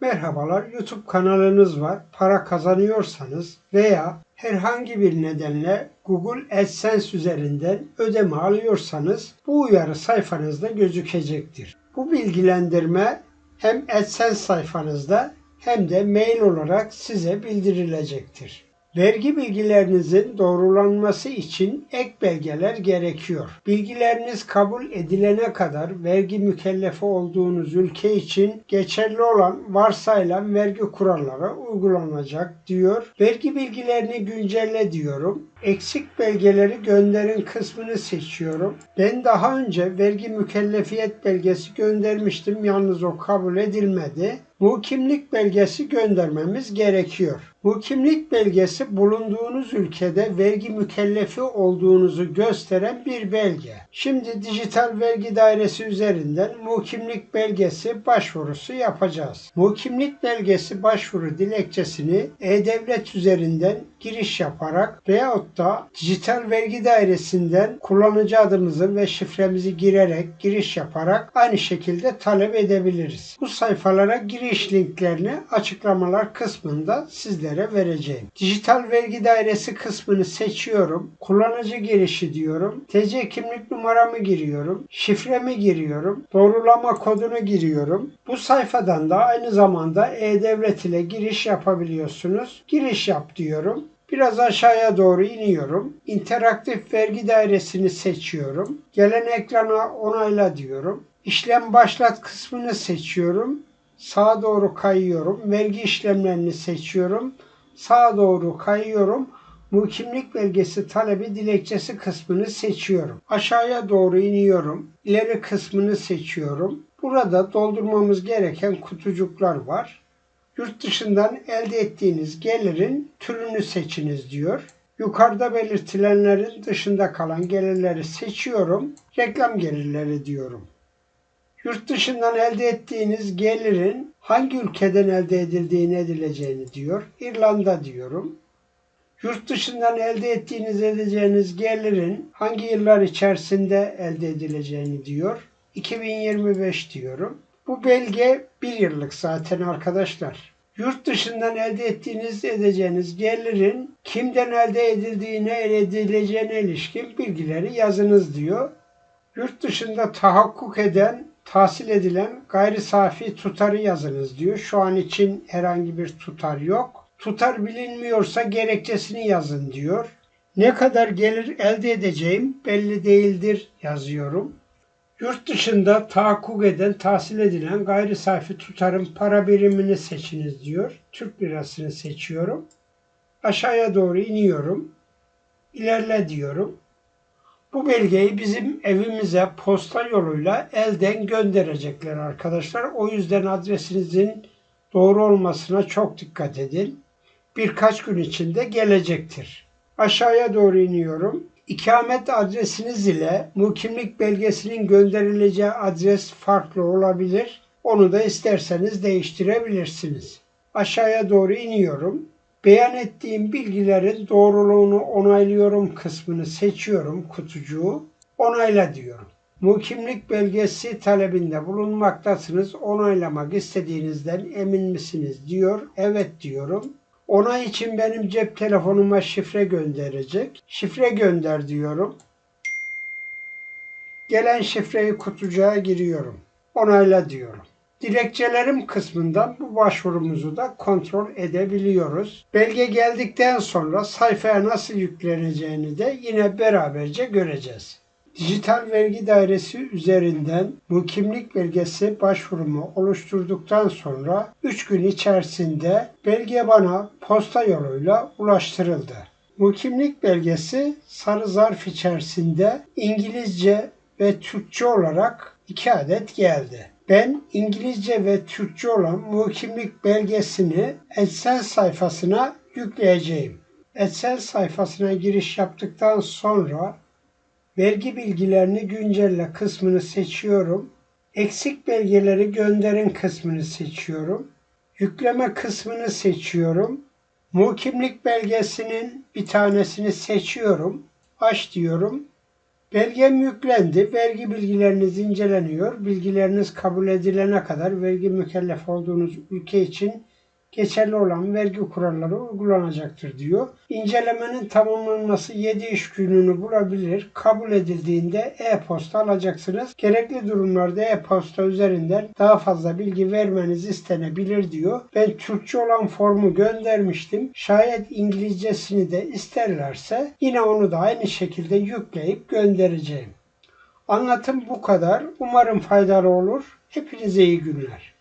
Merhabalar, YouTube kanalınız var. Para kazanıyorsanız veya herhangi bir nedenle Google AdSense üzerinden ödeme alıyorsanız bu uyarı sayfanızda gözükecektir. Bu bilgilendirme hem AdSense sayfanızda hem de mail olarak size bildirilecektir. Vergi bilgilerinizin doğrulanması için ek belgeler gerekiyor. Bilgileriniz kabul edilene kadar vergi mükellefi olduğunuz ülke için geçerli olan varsayılan vergi kuralları uygulanacak diyor. Vergi bilgilerini güncelle diyorum. Eksik belgeleri gönderin kısmını seçiyorum. Ben daha önce vergi mükellefiyet belgesi göndermiştim. Yalnız o kabul edilmedi. Bu kimlik belgesi göndermemiz gerekiyor. Bu kimlik belgesi bulunduğunuz ülkede vergi mükellefi olduğunuzu gösteren bir belge. Şimdi dijital vergi dairesi üzerinden kimlik belgesi başvurusu yapacağız. kimlik belgesi başvuru dilekçesini e-devlet üzerinden giriş yaparak veyahut da dijital vergi dairesinden kullanıcı adımızı ve şifremizi girerek giriş yaparak aynı şekilde talep edebiliriz. Bu sayfalara giriş linklerini açıklamalar kısmında sizlere vereceğim. Dijital vergi dairesi kısmını seçiyorum. Kullanıcı girişi diyorum. TC kimlik numaramı giriyorum. Şifremi giriyorum. Doğrulama kodunu giriyorum. Bu sayfadan da aynı zamanda e-devlet ile giriş yapabiliyorsunuz. Giriş yap diyorum. Biraz aşağıya doğru iniyorum. İnteraktif vergi dairesini seçiyorum. Gelen ekrana onayla diyorum. İşlem başlat kısmını seçiyorum. Sağa doğru kayıyorum. Vergi işlemlerini seçiyorum. Sağa doğru kayıyorum. Mukimlik belgesi talebi dilekçesi kısmını seçiyorum. Aşağıya doğru iniyorum. İleri kısmını seçiyorum. Burada doldurmamız gereken kutucuklar var. Yurt dışından elde ettiğiniz gelirin türünü seçiniz diyor. Yukarıda belirtilenlerin dışında kalan gelirleri seçiyorum. Reklam gelirleri diyorum. Yurt dışından elde ettiğiniz gelirin hangi ülkeden elde edildiğini edileceğini diyor. İrlanda diyorum. Yurt dışından elde ettiğiniz edeceğiniz gelirin hangi yıllar içerisinde elde edileceğini diyor. 2025 diyorum. Bu belge bir yıllık zaten arkadaşlar. Yurt dışından elde ettiğiniz edeceğiniz gelirin kimden elde edildiğine edileceğine ilişkin bilgileri yazınız diyor. Yurt dışında tahakkuk eden, tahsil edilen gayri safi tutarı yazınız diyor. Şu an için herhangi bir tutar yok. Tutar bilinmiyorsa gerekçesini yazın diyor. Ne kadar gelir elde edeceğim belli değildir yazıyorum. Yurt dışında tahakkuk eden, tahsil edilen gayri safi tutarın para birimini seçiniz diyor. Türk lirasını seçiyorum. Aşağıya doğru iniyorum. İlerle diyorum. Bu belgeyi bizim evimize posta yoluyla elden gönderecekler arkadaşlar. O yüzden adresinizin doğru olmasına çok dikkat edin. Birkaç gün içinde gelecektir. Aşağıya doğru iniyorum. İkamet adresiniz ile mukimlik belgesinin gönderileceği adres farklı olabilir. Onu da isterseniz değiştirebilirsiniz. Aşağıya doğru iniyorum. Beyan ettiğim bilgilerin doğruluğunu onaylıyorum kısmını seçiyorum kutucuğu. Onayla diyorum. Mukimlik belgesi talebinde bulunmaktasınız. Onaylamak istediğinizden emin misiniz diyor. Evet diyorum. Onay için benim cep telefonuma şifre gönderecek. Şifre gönder diyorum. Gelen şifreyi kutucuğa giriyorum. Onayla diyorum. Dilekçelerim kısmından bu başvurumuzu da kontrol edebiliyoruz. Belge geldikten sonra sayfaya nasıl yükleneceğini de yine beraberce göreceğiz. Dijital Vergi Dairesi üzerinden bu kimlik belgesi başvurumu oluşturduktan sonra 3 gün içerisinde belge bana posta yoluyla ulaştırıldı. Bu kimlik belgesi sarı zarf içerisinde İngilizce ve Türkçe olarak 2 adet geldi. Ben İngilizce ve Türkçe olan bu kimlik belgesini Excel sayfasına yükleyeceğim. Excel sayfasına giriş yaptıktan sonra Vergi bilgilerini güncelle kısmını seçiyorum. Eksik belgeleri gönderin kısmını seçiyorum. Yükleme kısmını seçiyorum. Mukimlik belgesinin bir tanesini seçiyorum. Aç diyorum. Belgem yüklendi. Vergi bilgileriniz inceleniyor. Bilgileriniz kabul edilene kadar vergi mükellef olduğunuz ülke için geçerli olan vergi kuralları uygulanacaktır diyor. İncelemenin tamamlanması 7 iş gününü bulabilir. Kabul edildiğinde e-posta alacaksınız. Gerekli durumlarda e-posta üzerinden daha fazla bilgi vermeniz istenebilir diyor. Ben Türkçe olan formu göndermiştim. Şayet İngilizcesini de isterlerse yine onu da aynı şekilde yükleyip göndereceğim. Anlatım bu kadar. Umarım faydalı olur. Hepinize iyi günler.